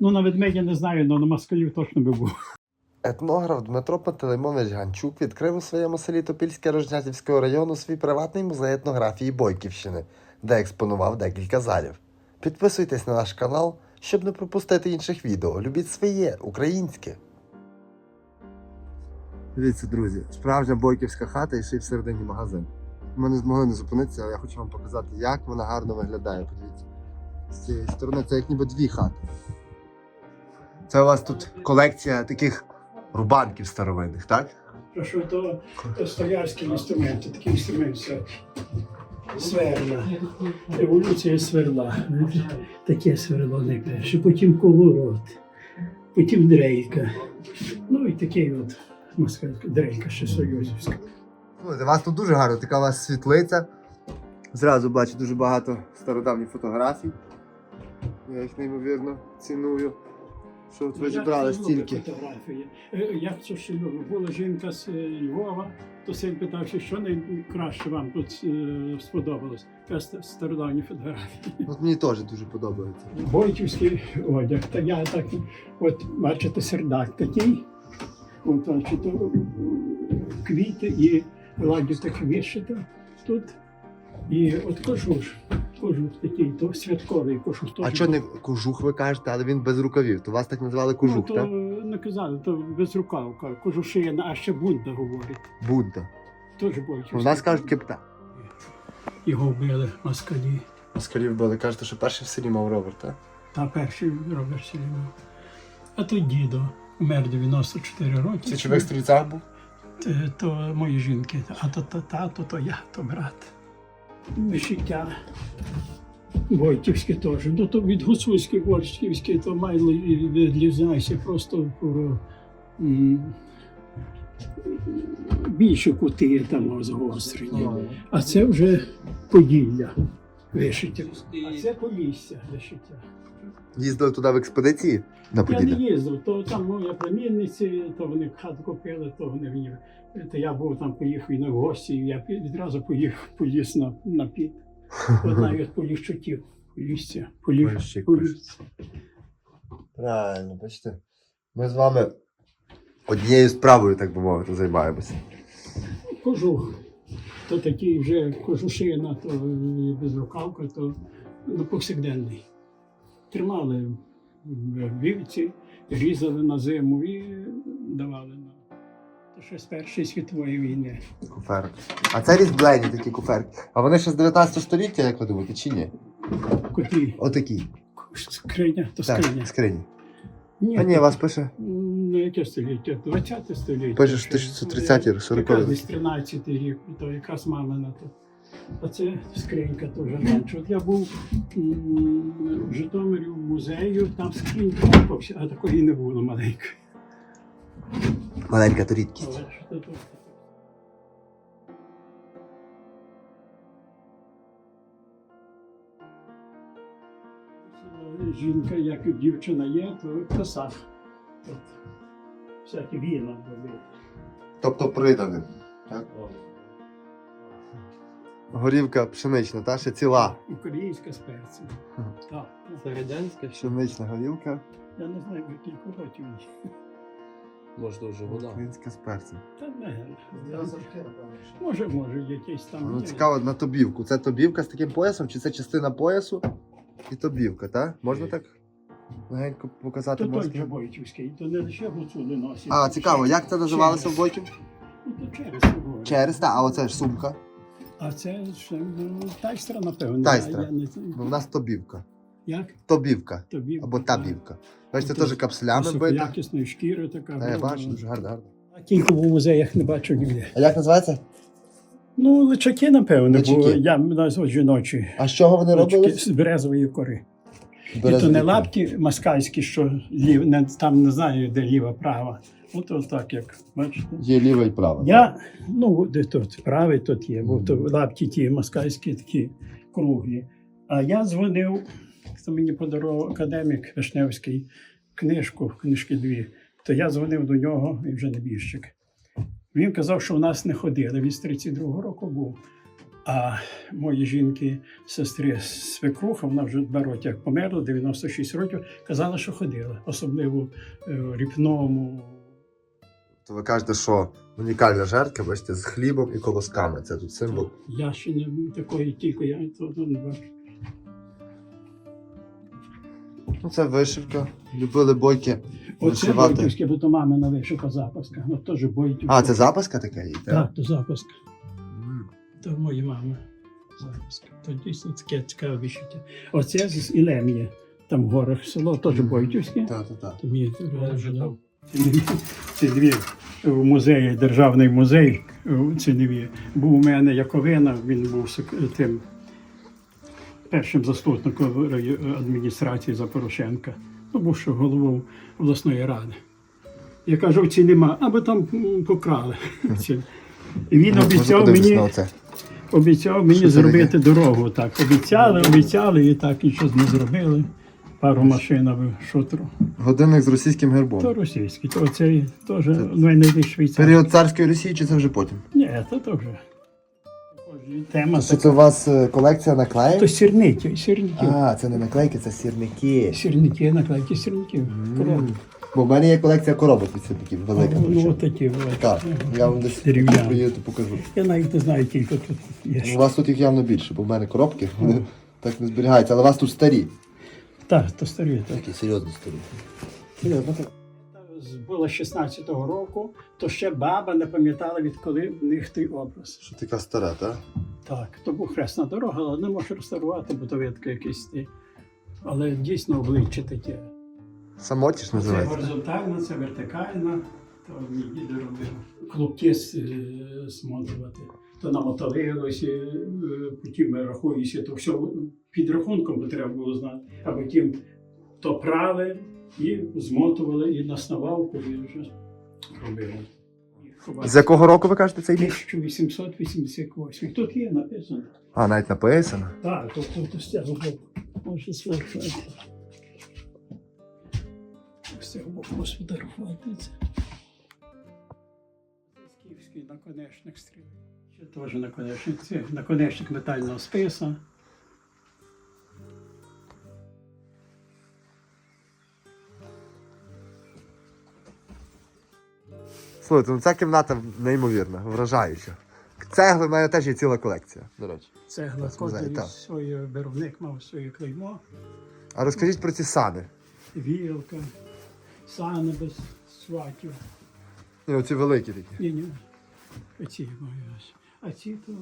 Ну, на ведмедя не знаю, але на москалів точно би був. Етнограф Дмитро Пантелеймонович Ганчук відкрив у своєму селі Топільське Рожнятівського району свій приватний музей етнографії Бойківщини, де експонував декілька залів. Підписуйтесь на наш канал, щоб не пропустити інших відео. Любіть своє, українське. Дивіться, друзі, справжня бойківська хата і ще й всередині магазин. Ми не змогли не зупинитися, але я хочу вам показати, як вона гарно виглядає. Подивіться. З цієї сторони це як ніби дві хати. Це у вас тут колекція таких рубанків старовинних, так? Що то, то столярські інструменти, такі інструменти. Сверла. Еволюція сверла. Таке сверло найперше. Потім колорот, потім дрейка. Ну і такий от москальська дрейка ще союзівська. У вас тут дуже гарно, така у вас світлиця. Зразу бачу дуже багато стародавніх фотографій. Я їх неймовірно ціную. Що от ви Я зібрали стільки. фотографії. Е, Я це ще люблю. Була жінка з е, Львова, то син питав, що найкраще вам тут е, сподобалось. «Ста- стародавні фотографії. От мені теж дуже подобається. Бойківський одяг. Та я так, от бачите, сердак такий. От бачите, квіти і ладю так вишито тут. І от кожуш. Кожух такий, то святковий кожух. А що не кожух ви кажете, але він без рукавів. То вас так називали кожух, ну, то так? не казали, то безрукавка, кожушина, а ще бунта говорить. Бунта. Теж бойківський. У нас кажуть кепта. Його вбили москалі. Москалів били, кажете, що перший в селі мав ровер, так? Та перший Роберт Селімов. А то дідо умер 94 роки. Це чи в стрільцях був? Т- то мої жінки, а то, то тато, то я, то брат. Вишиття Войтівське теж. Ну то від гуцульських, Вольськівське, то майло відрізняється просто про більше кути там загострені. А це вже Поділля вишиття. А це Полісся вишиття. Їздили туди в експедиції на Я не їздив, то там моя племінниці, то вони хату купили, то вони мені. То я був там, поїхав і на гості, і я відразу поїхав, поліз на, на піт. Одна від поліщуків, полісся, Поліщик. Правильно, бачите. Ми з вами однією справою, так би мовити, займаємося. Кожух. То такий вже кожушина, то безрукавка, то ну, повсякденний. Тримали в вівці, різали на зиму і давали на. Ще з Першої світової війни. Куферки. А це різблені такі куферки. А вони ще з 19 століття, як ви думаєте, чи ні? Котрі Отакі. скриня, то Так, скриня. скрині. Ні, А ні, у вас пише. ну яке століття? 20 століття. Пише, що Ще. 1930-ті, 40-ті. Десь 13 рік, то якраз мамина то. А це скринька теж менше. От я був в Житомирі в музею, там скринька а такої не було маленької. Маленька то рідкість. Але? Жінка, як дівчина є, то. От. Всякі віна робить. Тобто приданим. Горівка пшенична, та ще ціла. Українська з перцем. Так. Це радянська ще? Пшенична горілка, Я не знаю, кілька років. їй. Може вже вода. українська з перцем. Та не. Може, може, якийсь там. Ну, є. цікаво на тобівку. Це тобівка з таким поясом, чи це частина поясу і тобівка, так? Можна так легенько показати То той можна? же Бойківський, то не лише гуцули носять. А, цікаво, як це називалося в Бойків? Ну, то через собою. Через, та, а оце ж сумка. А це ще, ну, тайстра, напевно. Тайстра. Я, не знаю. Ну, у нас тобівка. Як Тобівка. тобі? Або табівка. Бачите, Ну, теж капсулями бита. Високоякісної шкіри така. Та, я бачу, дуже гарно, гарно. а Тільки в музеях не бачу ніде. А як називається? Ну, личаки, напевно, бо я назву жіночі. А з чого вони Личаки робили? з березової кори. І то не лапті москальські, що лів, не, там не знаю, де ліва, права. От, от так, як бачите. Є ліва і права. Я, ну, де тут правий тут є, бо то лапті ті москальські такі круглі. А я дзвонив, хто мені подарував академік Вишневський книжку, книжки дві, то я дзвонив до нього, він вже небіжчик. Він казав, що в нас не ходили. Він з 32-го року був. А мої жінки, сестри свекруха, вона вже два роки як померла, 96 років, казала, що ходила, особливо е, в ріпному. То ви кажете, що унікальна жертва, бачите, з хлібом і колосками. Це тут символ. Я ще не такої тільки я то не бачу. Ну, це вишивка. Любили бойки. Оце Вишивати. бойківське, бо то мамина вишивка запаска. Ну теж бойківська. А, це запаска така є? Так, то запаска. М. То моя мама запаска. То дійсно таке цікаве вишиття. Оце з Ілем'я, там в горах село, теж бойківське. Так, так, так. То мені В музеї, державний музей у Циневі. Був у мене Яковина, він був тим першим заступником адміністрації Запорошенка. Ну, був ще головою обласної ради. Я кажу, ці нема, або там покрали. І він Ну, обіцяв мені, обіцяв мені зробити дорогу. Так, обіцяли, обіцяли і так і щось не зробили. Пару машин шутру. Годинник з російським гербом. То російський, то цей теж найнайбільш швейцарський. Період царської Росії чи це вже потім? Ні, то то вже. Тема Що це у вас е, колекція наклеїв? то сірники, сірники. А, це не наклейки, це сірники. Сірники, наклейки сірників. М. Бо в мене є колекція коробок від сірників, велика. Ну, от такі великі. Так, я вам десь приїду, покажу. Я навіть не знаю, кілька тут є. У вас тут їх явно більше, бо в мене коробки, вони так не зберігаються, але у вас тут старі. Так, то старі. Так. Такі серйозні старі. Серйозно, так. Було 16-го року, то ще баба не пам'ятала, відколи в них той образ. Що така стара, так? Так, то був хресна дорога, але не можу реставрувати, бо то видка якийсь. ти. Але дійсно обличчя таке. Самотіж Це називається. горизонтальна, це вертикальна, робив. Клубки с- е. То намоталилося, е, потім рахується, то все під рахунком треба було знати. А потім то прали і змотували, і на снавалку і вже робили. З якого року ви кажете цей міг? 1888. Тут є написано. А, навіть написано. Так, тут, тут, тут з цього боку. Може сфотографувати. З цього боку сфотографувати це. Скіфський наконечник стріл. Ще теж наконечник. Це наконечник метального списа. Слухайте, ну ця кімната неймовірна, вражаюча. Цегли в мене теж є ціла колекція, до речі. Цегла кожен свій виробник мав своє клеймо. А розкажіть про ці сани. Вілка, сани без сватів. Ні, оці великі такі. Ні, ні. Оці. А ці то.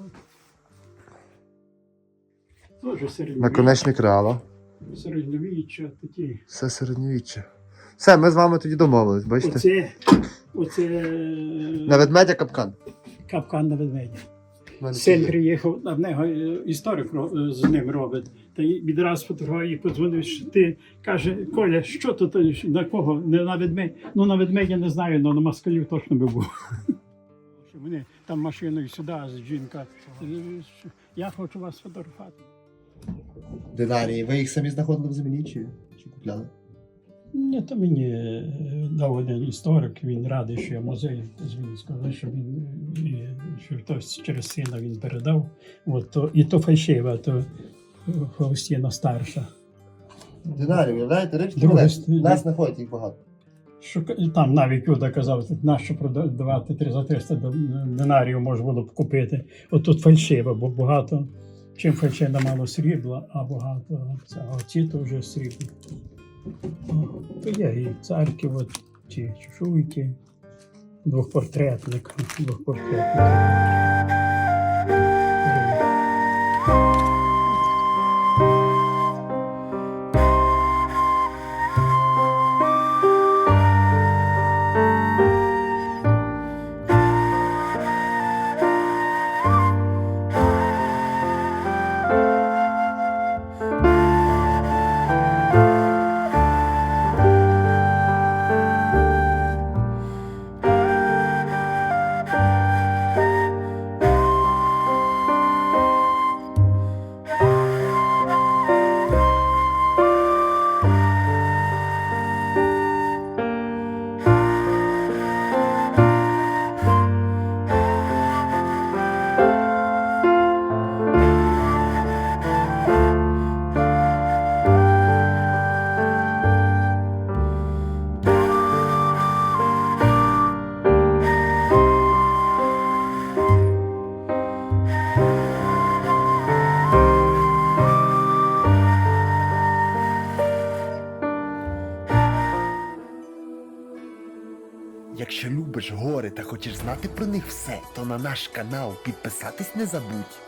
Теж середньовіччя. Наконечник реала. Середньовіччя такі. Все середньовіччя. Все, ми з вами тоді домовились, бачите? Оце, оце На ведмедя капкан. капкан на ведмедя. В мене Син приїхав, в нього е, історик з ним робить. Та й відразу фотографії подзвонив, що ти каже, Коля, що тут е, на кого? Не на ведмедя? Ну на ведмедя не знаю, але на москалів точно би був. Вони там машиною сюди, жінка. е, Я хочу вас фотографувати. Динарії. Ви їх самі знаходили в землі чи, чи купляли? Ні, то мені е, дав один історик, він радий, що я музей з Вінницького, що він е, що хтось через сина він передав. От, то, і то фальшива, то Фаустіна старша. Динарії, уявляєте, римські Друге нас знаходять їх багато. Що, там навіть Юда казав, нащо продавати 3 за 300 динарів можна було б купити. От тут фальшива, бо багато, чим фальшина мало срібла, а багато а ці то вже срібні. То є і царки, от, чи чешуйки, двохпортретник, двохпортретник. Любиш гори та хочеш знати про них все, то на наш канал підписатись не забудь.